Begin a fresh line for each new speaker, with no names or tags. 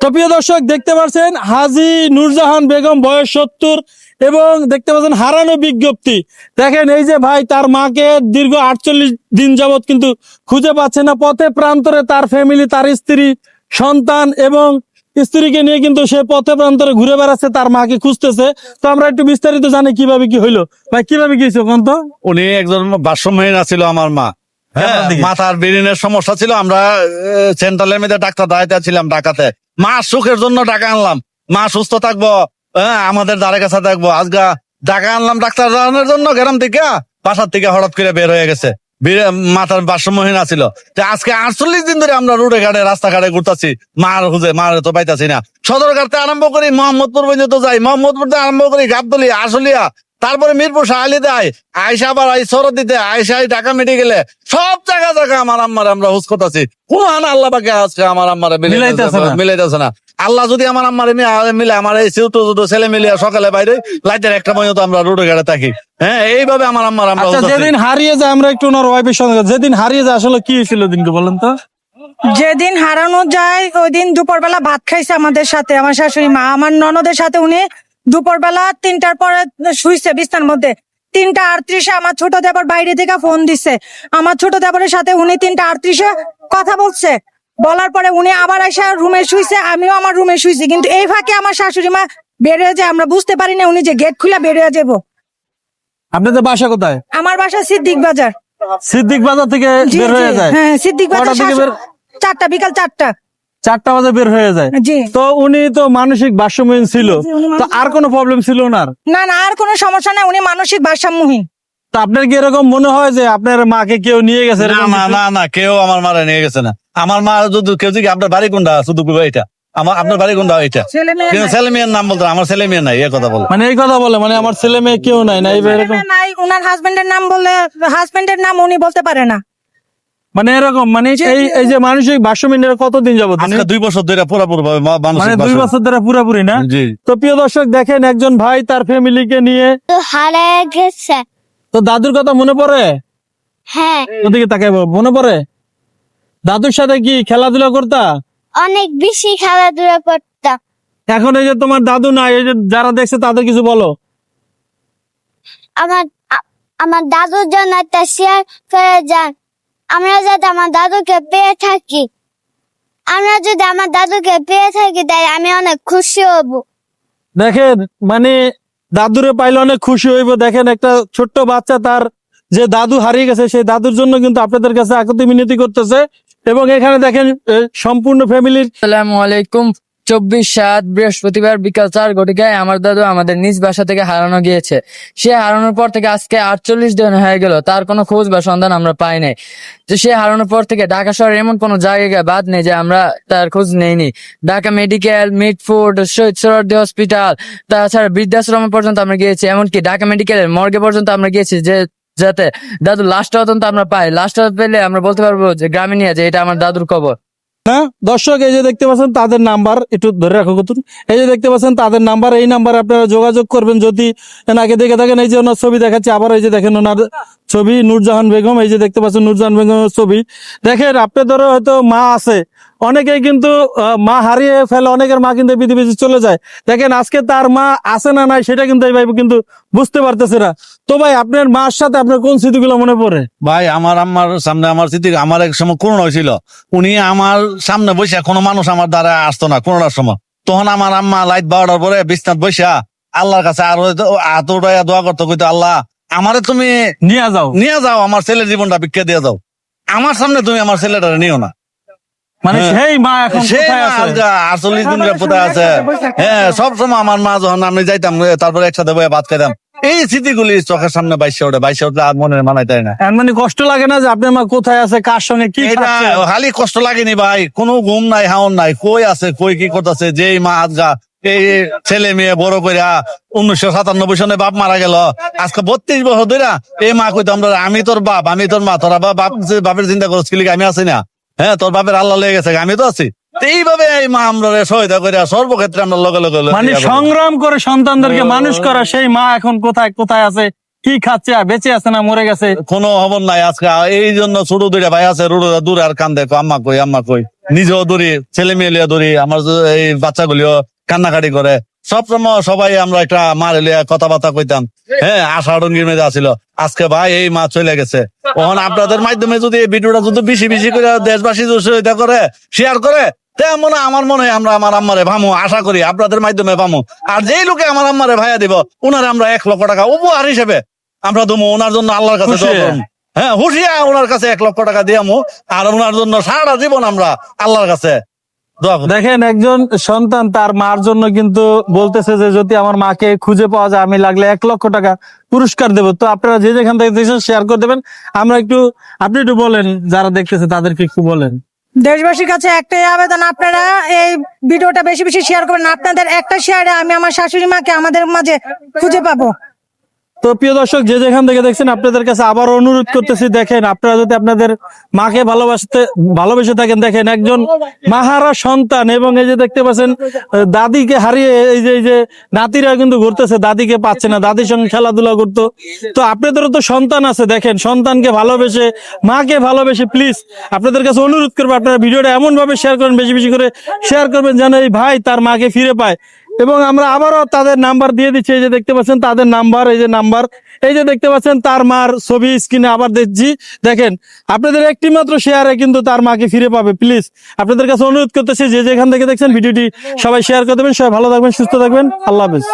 তো প্রিয় দর্শক, দেখতে পাচ্ছেন হাজি নূরজাহান বেগম বয়স সত্তর এবং দেখতে পাচ্ছেন হারানো বিজ্ঞপ্তি। দেখেন এই যে ভাই, তার মাকে দীর্ঘ আটচল্লিশ দিন যাবত কিন্তু খুঁজে পাচ্ছে না। পথে প্রান্তরে তার ফ্যামিলি তার স্ত্রী, সন্তান এবং স্ত্রীকে নিয়ে কিন্তু সে পথে প্রান্তরে ঘুরে বেড়াচ্ছে, তার মাকে খুঁজতেছে। তো আমরা একটু বিস্তারিত জানি কীভাবে কি হইল। ভাই, কীভাবে কি হয়েছে
উনি একজন বাষ্যমহীন ছিল আমার মা? মাথার ব্রেনের সমস্যা ছিল আমরা সেন্ট্রালের মধ্যে ডাক্তার দাঁড়াইতে ছিলাম ঢাকাতে। মা সুখের জন্য টাকা আনলাম। মা সুস্থ থাকব হ্যাঁ আমাদের দ্বারে কাছে থাকব। আজকে টাকা আনলাম ডাক্তার দেখানোর জন্য গ্রাম থেকে বাসার থেকে হঠাৎ করে বের হয়ে গেছে। মাথার বাষ্যমহীন ছিল আজকে আটচল্লিশ দিন ধরে আমরা রোডে ঘাটে রাস্তাঘাটে ঘুরতাছি। মার খুঁজে মার তো পাইতাছি না। সদরঘাটতে আরম্ভ করি মোহাম্মদপুর পর্যন্ত যাই। মোহাম্মদপুর আরম্ভ করি গাবতলি আশুলিয়া তারপরে মিরপুর শাহালি দেয় আয়সা আবার আই সরদ দিতে আয়সা আই ঢাকা মেডিকেলে সব জায়গা জায়গা আমার আম্মার আমরা হুস করতেছি। কোন হানা আল্লাহ পাকে আজকে আমার আম্মারে
মিলাইতাছে না।
আল্লাহ যদি আমার আম্মারে মিলে আমার এই ছোট ছোট ছেলে মিলিয়ে সকালে বাইরে লাইটের একটা পর্যন্ত আমরা রোডে ঘাটে থাকি। হ্যাঁ এইভাবে আমার আম্মার আমরা
আচ্ছা যেদিন হারিয়ে যায় আমরা একটু ওনার ওয়াইফের সঙ্গে যেদিন হারিয়ে যায় আসলে কি ছিল দিনকে বলেন তো?
যেদিন হারানো যায় ওই দিন দুপুরবেলা ভাত খাইছে আমাদের সাথে। আমার শাশুড়ি মা আমার ননদের সাথে উনি দুপুরবেলা তিনটার পরে শুইছে বিছনার মধ্যে। তিনটা আটত্রিশে আমার ছোট দেবর বাইরে থেকে ফোন দিছে। আমার ছোট দেবরের সাথে উনি তিনটা আটত্রিশে কথা বলছে। বলার পরে উনি আবার এসে রুমে শুইছে আমিও আমার রুমে শুইছি। কিন্তু এই ফাঁকে আমার শাশুড়ি মা বেরিয়ে যায় আমরা বুঝতে পারি না উনি যে গেট খুলে বেরিয়ে যাব।
আপনাদের বাসা কোথায়?
আমার বাসা সিদ্দিক বাজার।
সিদ্দিক বাজার থেকে বের হয়ে যায়?
হ্যাঁ সিদ্দিক বাজার চারটা বিকাল চারটা।
চারটা বাজে বের হয়ে যায়। তো উনি তো মানসিক ভারসাম্যহীন ছিল। তো আর কোনো প্রবলেম ছিল ওনার?
না না আর কোনো সমস্যা নাই উনি মানসিক ভারসাম্যহীন।
তো আপনার কি এরকম মনে হয় যে আপনার মাকে কেউ নিয়ে গেছে
না না না না কেউ আমার মারা নিয়ে গেছে না। আমার মা যদি কেউ যদি আপনার বাড়ি কোনটা? শুধু এটা আমার আপনার বাড়ি কোনটা? এটা
ছেলে
মেয়ের নাম বলতো আমার ছেলে মেয়ে নাই এ কথা বল।
মানে এই কথা বলে মানে আমার ছেলে মেয়ে কেউ নাই না এই
ছেলে
এরকম?
মেয়ে নাই উনার হাজবেন্ডের নাম বলে হাজবেন্ডের নাম উনি বলতে পারে না।
মানে এরকম মানে এই এই যে মানসিক ভারসাম্যহীন এরা কতদিন যাবত
আজকে দুই বছর ধরে পুরোপুরি ভাবে
মানে দুই বছর ধরে পুরোপুরি না? তো প্রিয় দর্শক দেখেন একজন ভাই তার ফ্যামিলিকে নিয়ে
তো হারায় গেছে।
তো দাদুর কথা মনে পড়ে?
হ্যাঁ।
ওদিকে মনে পড়ে? দাদুর সাথে কি খেলাধুলা করতা?
অনেক বেশি খেলাধুলা করতাম।
এখন এই যে তোমার দাদু নাই এই যে যারা দেখছে তাদের কিছু বলো।
আমার আমার দাদুর জন্য একটা শেয়ার করে যান। আমরা যাতে আমার দাদুকে পেয়ে থাকি আমরা যদি আমার দাদুকে পেয়ে থাকি তাই আমি অনেক খুশি হব।
দেখেন মানে দাদুরে পাইলে অনেক খুশি হইব। দেখেন একটা ছোট্ট বাচ্চা তার যে দাদু হারিয়ে গেছে সেই দাদুর জন্য কিন্তু আপনাদের কাছে আকতি মিনতি করতেছে। এবং এখানে দেখেন সম্পূর্ণ ফ্যামিলির
আসসালামু আলাইকুম। চব্বিশ সাত বৃহস্পতিবার বিকাল চার ঘটিকায় আমার দাদু আমাদের নিজ বাসা থেকে হারানো গিয়েছে। সে হারানোর পর থেকে আজকে আটচল্লিশ দিন হয়ে গেল, তার কোনো খোঁজ বা সন্ধান আমরা পাই নাই। তো সে হারানোর পর থেকে ঢাকা শহরে এমন কোনো জায়গায় বাদ নেই যে আমরা তার খোঁজ নেইনি। Dhaka medical, Mitford Shaheed Suhrawardy hospital, তাছাড়া বৃদ্ধাশ্রম পর্যন্ত আমরা গিয়েছি, এমনকি ঢাকা মেডিকেলের মর্গে পর্যন্ত আমরা গিয়েছি যে যাতে দাদু লাস্ট তদন্ত আমরা পাই। লাস্ট পেলে আমরা বলতে পারব যে গ্রামে নিয়ে যে এটা আমার দাদুর কবর।
না দর্শক, এই যে দেখতে পাচ্ছেন, তাদের নাম্বার, একটু ধরে রাখো কতুন এই যে দেখতে পাচ্ছেন, তাদের নাম্বার, এই নাম্বার আপনারা যোগাযোগ করবেন। যদি এনাকে দেখে থাকেন, এই যে ওনার ছবি দেখাচ্ছি, আবার এই যে দেখেন ওনার ছবি নূরজাহান বেগম, এই যে দেখতে পাচ্ছেন নূরজাহান বেগমের ছবি। দেখেন আপনাদেরও হয়তো মা আছে, অনেকেই কিন্তু মা হারিয়ে ফেলে, অনেকের মা কিন্তু পৃথিবী চলে যায়। দেখেন, আজকে তার মা আছে না নাই, সেটা কিন্তু এই ভাই কিন্তু বুঝতে পারতেছে না। তো ভাই, আপনার মার সাথে আপনার কোন স্মৃতিগুলো মনে পড়ে?
ভাই, আমার আম্মার সামনে আমার স্মৃতি, আমার এক সময় করোনা হয়েছিল। উনি আমার সামনে বসে, কোনো মানুষ আমার দ্বারা আসতো না করোনার সময়। তখন আমার আম্মা লাইট বারোটার পরে বিছনাথ বসা, আল্লাহর কাছে আরও হাত উঠাইয়া দোয়া করতো, কইতো, আল্লাহ আমারে তুমি
নিয়ে যাও।
নিয়ে যাও আমার ছেলের জীবনটা ভিক্ষা দিয়ে যাও। আমার সামনে তুমি আমার ছেলেটা নিও না।
মানে
হ্যাঁ।
সেই মা এখন
সে
কোথায় আছে?
আটচল্লিশ দিন কোথায় আছে? হ্যাঁ সব সময় আমার মা যখন আমি যাইতাম তারপরে একসাথে বয়ে ভাত খাইতাম। এই স্মৃতিগুলি চোখের সামনে বাইশে ওঠে বাইশে উঠলে আর মনে মানাই তাই না।
মানে কষ্ট লাগে না যে আপনার মা কোথায় আছে কার সঙ্গে কি
খালি কষ্ট লাগেনি ভাই কোনো ঘুম নাই হাওন নাই কই আছে কই কি করতেছে যেই মা আজগা এই ছেলে মেয়ে বড় উনিশশো সাতানব্বই সনে বাপ মারা গেল। আজকে বত্রিশ বছর ধরে এই মা কইতো আমরা আমি তোর বাপ আমি তোর মা তোরা বাপ বাপ বাপের চিন্তা করছ কি আমি আছি না? হ্যাঁ তোর বাপের আল্লাহ লেগে গেছে আমি তো আছি? এইভাবে এই মা আমরা সহায়তা করে সর্বক্ষেত্রে আমরা লগে লগে
মানে সংগ্রাম করে সন্তানদেরকে মানুষ করা সেই মা এখন কোথায় কোথায় আছে? কি খাচ্ছে? আর বেঁচে আছে না মরে গেছে?
কোনো খবর নাই আজকে এই জন্য ছোট দুইটা ভাই আছে রুড়ো দূরে আর কান্দে কয়, আম্মা কই আম্মা কই? নিজেও দৌড়ি ছেলে মেয়ে দৌড়ি আমার এই বাচ্চাগুলিও কান্নাকাটি করে। সব সময় সবাই আমরা একটা মার লিয়া কথাবার্তা কইতাম। হ্যাঁ আশা রঙ্গির মেয়েদের আছিল আজকে ভাই এই মা চলে গেছে। তখন আপনাদের মাধ্যমে যদি এই ভিডিওটা যদি বেশি বেশি করে দেশবাসী যদি সহযোগিতা করে শেয়ার করে তেমন আমার মনে হয় আমরা আমার আম্মারে ভামু আশা করি আপনাদের মাধ্যমে ভামু। আর যেই লোকে আমার আম্মারে ভাইয়া দিব ওনারে আমরা এক লক্ষ টাকা উপহার হিসেবে আমরা দেবো ওনার জন্য আল্লাহর কাছে। হ্যাঁ হুশিয়া ওনার কাছে এক লক্ষ টাকা দিয়ামু আর ওনার জন্য সারা জীবন আমরা আল্লাহর কাছে
দেখেন একজন সন্তান তার মার জন্য কিন্তু বলতেছে যে যদি আমার মাকে খুঁজে পাওয়া যায় আমি লাগলে এক লক্ষ টাকা পুরস্কার দেব। তো আপনারা যে যেখান থেকে দেখছেন শেয়ার করে দেবেন। আমরা একটু আপনি একটু বলেন যারা দেখতেছে তাদেরকে একটু বলেন।
দেশবাসীর কাছে একটাই আবেদন আপনারা এই ভিডিওটা বেশি বেশি শেয়ার করবেন। আপনাদের একটা শেয়ারে আমি আমার শাশুড়ি মাকে আমাদের মাঝে খুঁজে পাবো।
তো প্রিয় দর্শক, যে যেখান থেকে দেখছেন, আপনাদের কাছে আবার অনুরোধ করতেছি, দেখেন, আপনারা যদি আপনাদের মাকে ভালোবাসতে, ভালোবেসে থাকেন, দেখেন, একজন মাহারা সন্তান এবং এই যে দেখতে পাচ্ছেন, দাদিকে হারিয়ে এই যে এই যে নাতিরা কিন্তু ঘুরতেছে, দাদিকে পাচ্ছে না, দাদির সঙ্গে খেলাধুলা করতো। তো আপনাদেরও তো সন্তান আছে, দেখেন, সন্তানকে ভালোবেসে, মাকে ভালোবেসে প্লিজ আপনাদের কাছে অনুরোধ করব, আপনারা ভিডিওটা এমন ভাবে শেয়ার করেন, বেশি বেশি করে শেয়ার করবেন, যেন এই ভাই তার মাকে ফিরে পায়। এবং আমরা আবারও তাদের নাম্বার দিয়ে দিচ্ছি, এই যে দেখতে পাচ্ছেন তাদের নাম্বার, এই যে নাম্বার, এই যে দেখতে পাচ্ছেন তার মার ছবি স্ক্রিনে আবার দেখছি। দেখেন, আপনাদের একটি মাত্র শেয়ারে কিন্তু তার মাকে ফিরে পাবে প্লিজ আপনাদের কাছে অনুরোধ করতেছি, যে যেখান থেকে দেখছেন ভিডিওটি সবাই শেয়ার করে দেবেন, সবাই ভালো থাকবেন, সুস্থ থাকবেন, আল্লাহ হাফেজ।